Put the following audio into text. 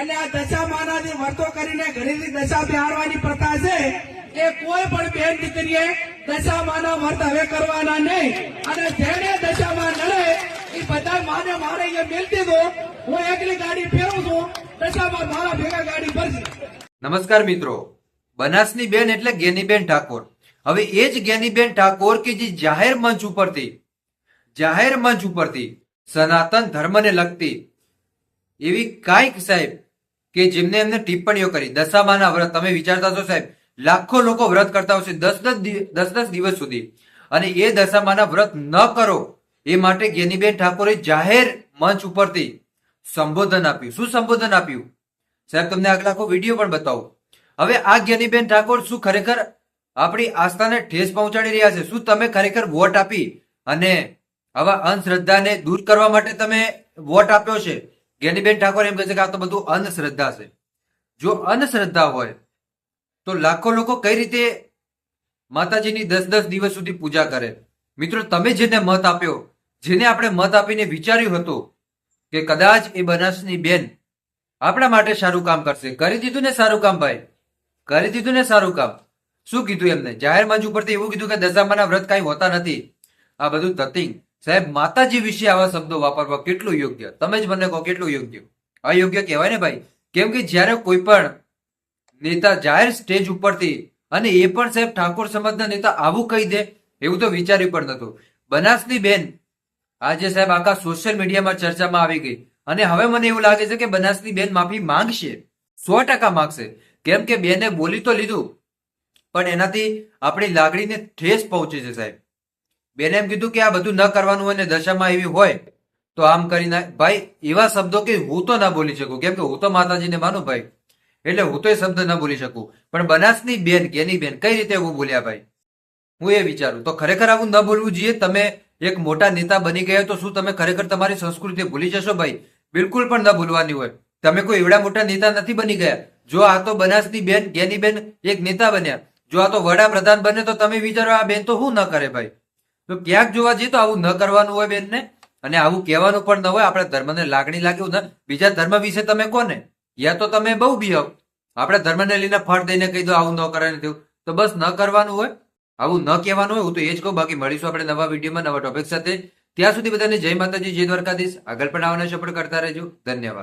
અને આ દશા માનાથી વર્તો કરીને ઘરેથી દશા બિહારવાની પ્રથા છે. એ કોઈ પણ બેન દીકરીએ દશા માના વર્ત હવે કરવાના નહીં. અને જેને દશામાં નડે, એ બધા માને મારે એ મેલતી દો. હું એકલી ગાડી ફેરવું છું દશામાં મારા ભેગા ગાડી ભરશે. નમસ્કાર મિત્રો. બનાસની બેન એટલે ગેનીબેન ઠાકોર. હવે એ જ ગેનીબેન ઠાકોર કે જે જાહેર મંચ ઉપરથી, જાહેર મંચ ઉપરથી સનાતન ધર્મને લગતી એવી કાંઈક સાહેબ કે જેમને એમને ટિપ્પણીઓ કરી. દશામાના વ્રત. તમે વિચારતા છો સાહેબ, લાખો લોકો વ્રત કરતા હશે દસ દસ દસ દસ દિવસ સુધી. અને એ દશામાના વ્રત ન કરો, એ માટે ગેનીબેન ઠાકોરે જાહેર મંચ ઉપરથી સંબોધન આપ્યું. શું સંબોધન આપ્યું? સાહેબ, તમને આગલા આખો વીડિયો પણ બતાવું. હવે આ જ્ઞાનીબેન ઠાકોર શું ખરેખર આપણી આસ્થાને ઠેસ પહોંચાડી રહ્યા છે? શું તમે ખરેખર વોટ આપી? અને આવા અંધશ્રદ્ધાને દૂર કરવા માટે તમે વોટ આપ્યો છે? જ્ઞાનીબેન ઠાકોર એમ કહે છે કે આ તો બધું અંધશ્રદ્ધા છે. જો અંધશ્રદ્ધા હોય, તો લાખો લોકો કઈ રીતે માતાજીની દસ દસ દિવસ સુધી પૂજા કરે? મિત્રો, તમે જેને મત આપ્યો, જેને આપણે મત આપીને વિચાર્યું હતું કે કદાચ એ બનાસની બેન આપણા માટે સારું કામ કરશે. કરી દીધું ને સારું કામ ભાઈ. કરી દીધું ને સારું કામ. શું કીધું એમને? જાહેર મંચ ઉપરથી એવું કીધું કે દશામાના વ્રત કાંઈ હોતા નથી. આ બધું તતિંગ સાહેબ, માતાજી વિશે આવા શબ્દો વાપરવા કેટલું યોગ્ય? તમે જ મને કહો, કેટલું યોગ્ય? અયોગ્ય કહેવાય ને ભાઈ. કેમ કે જ્યારે કોઈ પણ નેતા જાહેર સ્ટેજ ઉપરથી, અને એ પણ સાહેબ ઠાકોર સમાજના નેતા આવું કહી દે, એવું તો વિચાર્યું પણ નતું બનાસની બેન, આજે સાહેબ આખા સોશિયલ મીડિયામાં ચર્ચામાં આવી ગઈ. અને હવે મને એવું લાગે છે કે બનાસની બેન માફી માંગશે. સો ટકા માંગશે. કેમ કે બેને બોલી તો લીધું. પણ એનાથી આપણી લાગણીને ઠેસ પહોંચે છે સાહેબ. બેને એમ કીધું કે આ બધું ન કરવાનું હોય ને દશામાં એવી હોય, તો આમ કરી નાખ ભાઈ, એવા શબ્દો કે હું તો ના બોલી શકું. કેમ કે હું તો માતાજીને માનું ભાઈ, એટલે હું તો એ શબ્દ ન બોલી શકું. પણ બનાસની બેન કેની બેન કઈ રીતે એવું બોલ્યા ભાઈ? હું એ વિચારું. તો ખરેખર આવું ન બોલવું જોઈએ? તમે એક મોટા નેતા બની ગયા તો શું તમે ખરેખર તમારી સંસ્કૃતિ ભૂલી જશો ભાઈ? બિલકુલ પણ ન ભૂલવાની હોય. તમે કોઈ એવડા મોટા નેતા નથી બની ગયા. જો આ તો બનાસની બેન ગેની બેન એક નેતા બન્યા. જો આ તો વડાપ્રધાન બને તો તમે વિચારો આ બેન તો શું ન કરે ભાઈ? તો ક્યાંક જોવા જઈએ તો આવું ન કરવાનું હોય બેનને, અને આવું કહેવાનું પણ ન હોય, આપણા ધર્મને લાગણી લાગ્યું ને, બીજા ધર્મ વિશે તમે કોને? યા તો તમે બહુ બીહો આપણા ધર્મને લઈને ફળ દઈને કહી દો, આવું ન કરે થયું. તો બસ ન કરવાનું હોય, આવું ન કહેવાનું હોય, હું તો એ જ કહું, બાકી મળીશું આપણે નવા વિડીયોમાં, નવા ટોપિક સાથે. ત્યાં સુધી બધાને જય માતાજી, જય દ્વારકાધીશ. આગળ પણ આવવાના સપોર્ટ કરતા રહેજો. ધન્યવાદ.